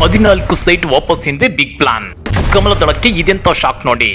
ಹದಿನಾಲ್ಕು ಸೈಟ್ ವಾಪಸ್ ಹಿಂದೆ ಬಿಗ್ ಪ್ಲಾನ್. ಕಮಲ ದಳಕ್ಕೆ ಇದೆಂತ ಶಾಕ್ ನೋಡಿ.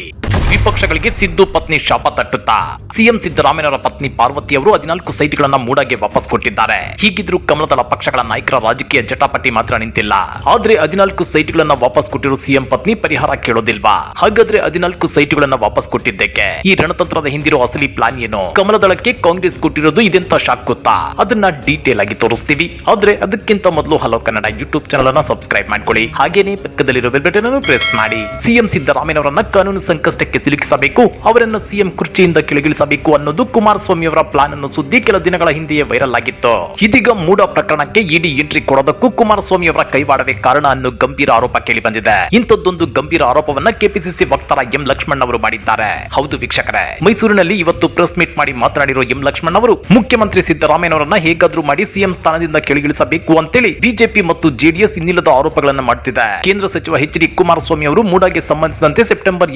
ವಿಪಕ್ಷಗಳಿಗೆ ಸಿದ್ದು ಪತ್ನಿ ಶಾಪ ತಟ್ಟುತ್ತಾ. ಸಿಎಂ ಸಿದ್ದರಾಮಯ್ಯನವರ ಪತ್ನಿ ಪಾರ್ವತಿ ಅವರು ಹದಿನಾಲ್ಕು ಸೈಟ್ಗಳನ್ನ ಮೂಡಾಗೆ ವಾಪಸ್ ಕೊಟ್ಟಿದ್ದಾರೆ. ಹೀಗಿದ್ರು ಕಮಲದಳ ಪಕ್ಷಗಳ ನಾಯಕರ ರಾಜಕೀಯ ಜಟಾಪಟಿ ಮಾತ್ರ ನಿಂತಿಲ್ಲ. ಆದ್ರೆ ಹದಿನಾಲ್ಕು ಸೈಟ್ಗಳನ್ನ ವಾಪಸ್ ಕೊಟ್ಟಿರೋ ಸಿಎಂ ಪತ್ನಿ ಪರಿಹಾರ ಕೇಳೋದಿಲ್ವಾ? ಹಾಗಾದ್ರೆ ಹದಿನಾಲ್ಕು ಸೈಟ್ಗಳನ್ನ ವಾಪಸ್ ಕೊಟ್ಟಿದ್ದಕ್ಕೆ? ಈ ರಣತಂತ್ರದ ಹಿಂದಿರೋ ಅಸಲಿ ಪ್ಲಾನ್ ಏನು? ಕಮಲದಳಕ್ಕೆ ಕಾಂಗ್ರೆಸ್ ಕೊಟ್ಟಿರೋದು ಇದೆಂತ ಶಾಕ್ ಗೊತ್ತಾ? ಅದನ್ನ ಡೀಟೇಲ್ ಆಗಿ ತೋರಿಸ್ತೀವಿ. ಆದ್ರೆ ಅದಕ್ಕಿಂತ ಮೊದಲು ಹಲೋ ಕನ್ನಡ ಯೂಟ್ಯೂಬ್ ಚಾನಲ್ ಅನ್ನ ಸಬ್ಸ್ಕ್ರೈಬ್ ಮಾಡ್ಕೊಳ್ಳಿ. ಹಾಗೇನೆ ಪಕ್ಕದಲ್ಲಿರೋ ಬೆಲ್ ಬಟನ್ ಅನ್ನು ಪ್ರೆಸ್ ಮಾಡಿ. ಸಿಎಂ ಸಿದ್ದರಾಮಯ್ಯನವರನ್ನ ಕಾನೂನು ಸಂಕಷ್ಟಕ್ಕೆ ಸಿಲುಕಿಸಬೇಕು, ಅವರನ್ನು ಸಿಎಂ ಕುರ್ಚಿಯಿಂದ ಕೆಳಗಿಳಿಸಬೇಕು ಅನ್ನೋದು ಕುಮಾರಸ್ವಾಮಿ ಅವರ ಪ್ಲಾನ್ ಅನ್ನು ಸುದ್ದಿ ಕೆಲ ದಿನಗಳ ಹಿಂದೆಯೇ ವೈರಲ್ ಆಗಿತ್ತು. ಇದೀಗ ಮೂಡ ಪ್ರಕರಣಕ್ಕೆ ಇಡಿ ಎಂಟ್ರಿ ಕೊಡೋದಕ್ಕೂ ಕುಮಾರಸ್ವಾಮಿ ಅವರ ಕೈವಾಡವೇ ಕಾರಣ ಅನ್ನೋ ಗಂಭೀರ ಆರೋಪ ಕೇಳಿ ಬಂದಿದೆ ಇಂಥದ್ದೊಂದು ಗಂಭೀರ ಆರೋಪವನ್ನ ಕೆಪಿಸಿಸಿ ವಕ್ತಾರ ಎಂ ಲಕ್ಷ್ಮಣ್ ಅವರು ಮಾಡಿದ್ದಾರೆ. ಹೌದು ವೀಕ್ಷಕರೇ, ಮೈಸೂರಿನಲ್ಲಿ ಇವತ್ತು ಪ್ರೆಸ್ ಮೀಟ್ ಮಾಡಿ ಮಾತನಾಡಿರುವ ಎಂ ಲಕ್ಷ್ಮಣ್ ಅವರು, ಮುಖ್ಯಮಂತ್ರಿ ಸಿದ್ದರಾಮಯ್ಯನವರನ್ನ ಹೇಗಾದ್ರೂ ಮಾಡಿ ಸಿಎಂ ಸ್ಥಾನದಿಂದ ಕೆಳಗಿಳಿಸಬೇಕು ಅಂತೇಳಿ ಬಿಜೆಪಿ ಮತ್ತು ಜೆಡಿಎಸ್ ಇನ್ನಿಲ್ಲದ ಆರೋಪಗಳನ್ನು ಮಾಡುತ್ತಿದೆ ಕೇಂದ್ರ ಸಚಿವ ಎಚ್ ಡಿ ಕುಮಾರಸ್ವಾಮಿ ಅವರು ಮೂಡಾಗೆ ಸಂಬಂಧಿಸಿದಂತೆ ಸೆಪ್ಟೆಂಬರ್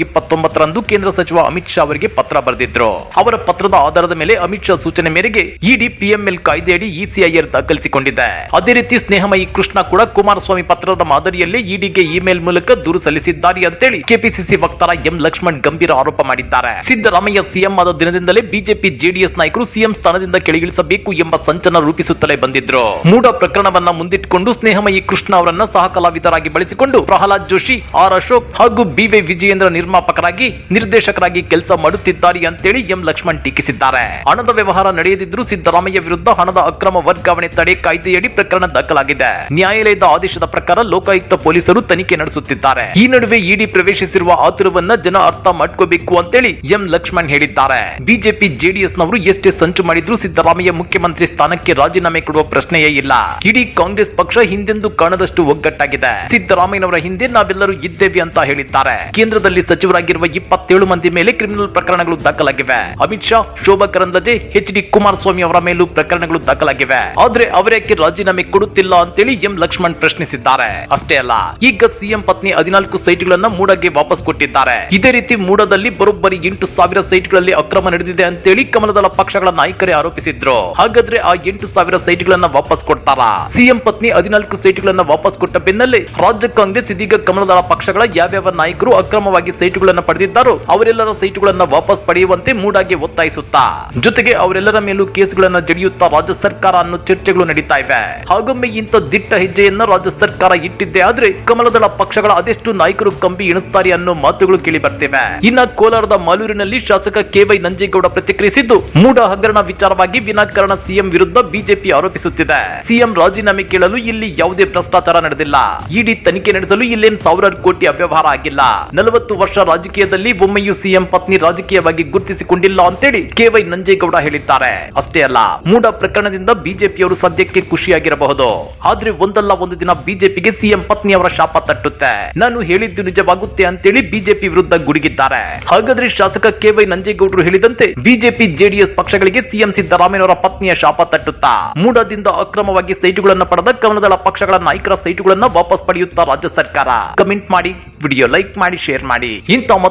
ಇಪ್ಪತ್ತೊಂಬತ್ತರಂದು ಕೇಂದ್ರ ಸಚಿವ ಅಮಿತ್ ಶಾ ಅವರಿಗೆ ಪತ್ರ ಬರೆದಿದ್ರು. ಅವರ ಪತ್ರದ ಆಧಾರದ ಮೇಲೆ ಅಮಿತ್ ಶಾ ಸೂಚನೆ ಮೇರೆಗೆ ಇಡಿ ಪಿಎಂಎಲ್ ಕಾಯ್ದೆಯಡಿ ಇಸಿಐಆರ್ ದಾಖಲಿಸಿಕೊಂಡಿದೆ. ಅದೇ ರೀತಿ ಸ್ನೇಹಮಯಿ ಕೃಷ್ಣ ಕೂಡ ಕುಮಾರಸ್ವಾಮಿ ಪತ್ರದ ಮಾದರಿಯಲ್ಲಿ ಇಡಿಗೆ ಇಮೇಲ್ ಮೂಲಕ ದೂರು ಸಲ್ಲಿಸಿದ್ದಾರೆ ಅಂತೇಳಿ ಕೆಪಿಸಿಸಿ ವಕ್ತಾರ ಎಂ ಲಕ್ಷ್ಮಣ್ ಗಂಭೀರ ಆರೋಪ ಮಾಡಿದ್ದಾರೆ. ಸಿದ್ದರಾಮಯ್ಯ ಸಿಎಂ ಆದ ದಿನದಿಂದಲೇ ಬಿಜೆಪಿ ಜೆಡಿಎಸ್ ನಾಯಕರು ಸಿಎಂ ಸ್ಥಾನದಿಂದ ಕೆಳಗಿಳಿಸಬೇಕು ಎಂಬ ಸಂಚನ ರೂಪಿಸುತ್ತಲೇ ಬಂದಿದ್ರು. ಮೂಡ ಪ್ರಕರಣವನ್ನ ಮುಂದಿಟ್ಟುಕೊಂಡು ಸ್ನೇಹಮಯಿ ಕೃಷ್ಣ ಅವರನ್ನ ಸಹ ಕಲಾವಿದರಾಗಿ ಬಳಸಿಕೊಂಡು ಪ್ರಹ್ಲಾದ್ ಜೋಶಿ, ಆರ್ ಅಶೋಕ್ ಹಾಗೂ ಬಿವೈ ವಿಜಯೇಂದ್ರ ನಿರ್ಮಾಪಕರಾಗಿ ನಿರ್ದೇಶಕರಾಗಿ ಕೆಲಸ ಮಾಡುತ್ತಿದ್ದಾರೆ ಅಂತೇಳಿ ಎಂ ಲಕ್ಷ್ಮಣ್ ಟೀಕಿಸಿದ್ದಾರೆ. ಹಣದ ವ್ಯವಹಾರ ನಡೆಯದಿದ್ರೂ ಸಿದ್ದರಾಮಯ್ಯ ವಿರುದ್ಧ ಹಣದ ಅಕ್ರಮ ವರ್ಗಾವಣೆ ತಡೆ ಕಾಯ್ದೆಯಡಿ ಪ್ರಕರಣ ದಾಖಲಾಗಿದೆ. ನ್ಯಾಯಾಲಯದ ಆದೇಶದ ಪ್ರಕಾರ ಲೋಕಾಯುಕ್ತ ಪೊಲೀಸರು ತನಿಖೆ ನಡೆಸುತ್ತಿದ್ದಾರೆ. ಈ ನಡುವೆ ಇಡಿ ಪ್ರವೇಶಿಸಿರುವ ಆತುರವನ್ನ ಜನ ಅರ್ಥ ಮಾಡ್ಕೋಬೇಕು ಅಂತೇಳಿ ಎಂ ಲಕ್ಷ್ಮಣ್ ಹೇಳಿದ್ದಾರೆ. ಬಿಜೆಪಿ ಜೆಡಿಎಸ್ ನವರು ಎಷ್ಟೇ ಸಂಚು ಮಾಡಿದ್ರು ಸಿದ್ದರಾಮಯ್ಯ ಮುಖ್ಯಮಂತ್ರಿ ಸ್ಥಾನಕ್ಕೆ ರಾಜೀನಾಮೆ ಕೊಡುವ ಪ್ರಶ್ನೆಯೇ ಇಲ್ಲ. ಇಡೀ ಕಾಂಗ್ರೆಸ್ ಪಕ್ಷ ಹಿಂದೆಂದು ಕಾಣದಷ್ಟು ಒಗ್ಗಟ್ಟಾಗಿದೆ. ಸಿದ್ದರಾಮಯ್ಯನವರ ಹಿಂದೆ ನಾವೆಲ್ಲರೂ ಇದ್ದೇವೆ ಅಂತ ಹೇಳಿದ್ದಾರೆ. ಕೇಂದ್ರದಲ್ಲಿ ಸಚಿವರಾಗಿರುವ ಇಪ್ಪತ್ತೇಳು ಮಂದಿ ಮೇಲೆ ಕ್ರಿಮಿನಲ್ ಪ್ರಕರಣಗಳು ದಾಖಲಾಗಿವೆ. ಅಮಿತ್ ಶಾ, ಶೋಭಾ ಕರಂದ್ಲಾಜೆ, ಎಚ್ ಡಿ ಕುಮಾರಸ್ವಾಮಿ ಅವರ ಮೇಲೂ ಪ್ರಕರಣಗಳು ದಾಖಲಾಗಿವೆ. ಆದ್ರೆ ಅವರೇಕೆ ರಾಜೀನಾಮೆ ಕೊಡುತ್ತಿಲ್ಲ ಅಂತೇಳಿ ಎಂ ಲಕ್ಷ್ಮಣ್ ಪ್ರಶ್ನಿಸಿದ್ದಾರೆ. ಅಷ್ಟೇ ಅಲ್ಲ, ಈಗ ಸಿಎಂ ಪತ್ನಿ ಹದಿನಾಲ್ಕು ಸೈಟ್ಗಳನ್ನ ಮೂಡಗೆ ವಾಪಸ್ ಕೊಟ್ಟಿದ್ದಾರೆ. ಇದೇ ರೀತಿ ಮೂಡದಲ್ಲಿ ಬರೋಬ್ಬರಿ ಎಂಟು ಸಾವಿರ ಸೈಟ್ಗಳಲ್ಲಿ ಅಕ್ರಮ ನಡೆದಿದೆ ಅಂತೇಳಿ ಕಮಲದಳ ಪಕ್ಷಗಳ ನಾಯಕರೇ ಆರೋಪಿಸಿದ್ರು. ಹಾಗಾದ್ರೆ ಆ ಎಂಟು ಸಾವಿರ ಸೈಟ್ಗಳನ್ನ ವಾಪಸ್ ಕೊಡ್ತಾರಾ? ಸಿಎಂ ಪತ್ನಿ ಹದಿನಾಲ್ಕು ಸೈಟ್ಗಳನ್ನ ವಾಪಸ್ ಕೊಟ್ಟ ಬೆನ್ನಲ್ಲೇ ರಾಜ್ಯ ಕಾಂಗ್ರೆಸ್ ಇದೀಗ ಕಮಲದಳ ಪಕ್ಷಗಳ ಯಾವ್ಯಾವ ನಾಯಕರು ಅಕ್ರಮವಾಗಿ ಸೈಟ್ಗಳನ್ನ ಪಡೆದಿದ್ದಾರೋ ಅವರೆಲ್ಲರ ಸೀಟುಗಳನ್ನು ವಾಪಸ್ ಪಡೆಯುವಂತೆ ಮೂಡಾಗಿ ಒತ್ತಾಯಿಸುತ್ತಾ. ಜೊತೆಗೆ ಅವರೆಲ್ಲರ ಮೇಲೂ ಕೇಸುಗಳನ್ನು ಜಡಿಯುತ್ತಾ ರಾಜ್ಯ ಸರ್ಕಾರ ಅನ್ನೋ ಚರ್ಚೆಗಳು ನಡೀತಾ ಇವೆ. ಹಾಗೊಮ್ಮೆ ಇಂಥ ದಿಟ್ಟ ಹೆಜ್ಜೆಯನ್ನ ರಾಜ್ಯ ಸರ್ಕಾರ ಇಟ್ಟಿದ್ದೆ ಆದ್ರೆ ಕಮಲದಳ ಪಕ್ಷಗಳ ಅದೆಷ್ಟು ನಾಯಕರು ಕಂಬಿ ಎಣಿಸ್ತಾರೆ ಅನ್ನೋ ಮಾತುಗಳು ಕೇಳಿ ಬರ್ತಿವೆ. ಇನ್ನ ಕೋಲಾರದ ಮಾಲೂರಿನಲ್ಲಿ ಶಾಸಕ ಕೆವೈ ನಂಜೇಗೌಡ ಪ್ರತಿಕ್ರಿಯಿಸಿದ್ದು ಮೂಡ ಹಗರಣ ವಿಚಾರವಾಗಿ ವಿನಾಕಾರಣ ಸಿಎಂ ವಿರುದ್ಧ ಬಿಜೆಪಿ ಆರೋಪಿಸುತ್ತಿದೆ. ಸಿಎಂ ರಾಜೀನಾಮೆ ಕೇಳಲು ಇಲ್ಲಿ ಯಾವುದೇ ಭ್ರಷ್ಟಾಚಾರ ನಡೆದಿಲ್ಲ. ಇಡಿ ತನಿಖೆ ನಡೆಸಲು ಇಲ್ಲೇನು ಸಾವಿರಾರು ಕೋಟಿ ಅವ್ಯವಹಾರ ಆಗಿಲ್ಲ. ನಲವತ್ತು ವರ್ಷ ರಾಜಕೀಯದಲ್ಲಿ ಒಮ್ಮೆಯೂ ಸಿಎಂ ಪತ್ನಿ ರಾಜಕೀಯವಾಗಿ ಗುರುತಿಸಿಕೊಂಡಿಲ್ಲ ಅಂತೇಳಿ ಕೆವೈ ನಂಜೇಗೌಡ ಹೇಳಿದ್ದಾರೆ. ಅಷ್ಟೇ ಅಲ್ಲ ಮೂಡ ಪ್ರಕರಣದಿಂದ ಬಿಜೆಪಿಯವರು ಸದ್ಯಕ್ಕೆ ಖುಷಿಯಾಗಿರಬಹುದು. ಆದ್ರೆ ಒಂದಲ್ಲ ಒಂದು ದಿನ ಬಿಜೆಪಿಗೆ ಸಿಎಂ ಪತ್ನಿ ಅವರ ಶಾಪ ತಟ್ಟುತ್ತೆ. ನಾನು ಹೇಳಿದ್ದು ನಿಜವಾಗುತ್ತೆ ಅಂತೇಳಿ ಬಿಜೆಪಿ ವಿರುದ್ಧ ಗುಡುಗಿದ್ದಾರೆ. ಹಾಗಾದ್ರೆ ಶಾಸಕ ಕೆವೈ ನಂಜೇಗೌಡರು ಹೇಳಿದಂತೆ ಬಿಜೆಪಿ ಜೆಡಿಎಸ್ ಪಕ್ಷಗಳಿಗೆ ಸಿಎಂ ಸಿದ್ದರಾಮಯ್ಯವರ ಪತ್ನಿಯ ಶಾಪ ತಟ್ಟುತ್ತಾ? ಮೂಡದಿಂದ ಅಕ್ರಮವಾಗಿ ಸೈಟುಗಳನ್ನು ಪಡೆದ ಕಮಲದಳ ಪಕ್ಷಗಳ ನಾಯಕರ ಸೈಟುಗಳನ್ನು ವಾಪಸ್ ಪಡೆಯುತ್ತಾ ರಾಜ್ಯ ಸರ್ಕಾರ? ಕಮೆಂಟ್ ಮಾಡಿ, ವಿಡಿಯೋ ಲೈಕ್ ಮಾಡಿ, ಶೇರ್ ಮಾಡಿ. ಇಂಥ